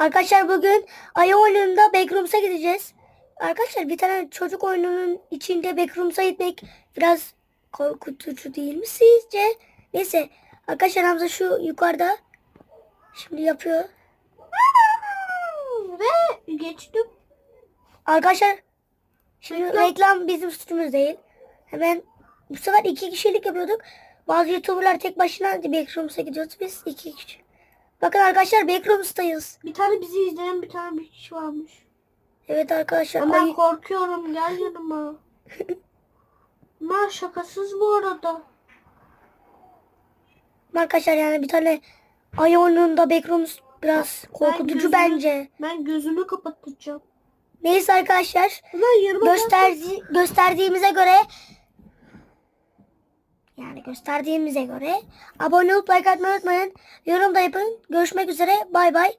Arkadaşlar bugün ayı oyununda Backrooms'a gideceğiz. Arkadaşlar bir tane çocuk oyununun içinde Backrooms'a gitmek biraz korkutucu değil mi sizce? Neyse arkadaşlar Hamza şu yukarıda. Şimdi yapıyor. Ve geçtim. Arkadaşlar şimdi Reklam. reklam bizim suçumuz değil. Hemen bu sefer iki kişilik yapıyorduk. Bazı YouTuber'lar tek başına Backrooms'a gidiyordu. Biz iki kişi. Bakın arkadaşlar Backrooms'tayız. Bir tane bizi izleyen bir tane bir kişi varmış. Evet arkadaşlar. Ama ben ayı- korkuyorum gel yanıma. Ben şakasız bu arada. Arkadaşlar yani bir tane ayı oyununda Backrooms biraz korkutucu gözümü- bence. Ben gözümü kapatacağım. Neyse arkadaşlar yanıma gösterdi gösterdiğimize göre yani gösterdiğimize göre abone olup like atmayı unutmayın. Yorum da yapın. Görüşmek üzere. Bay bay.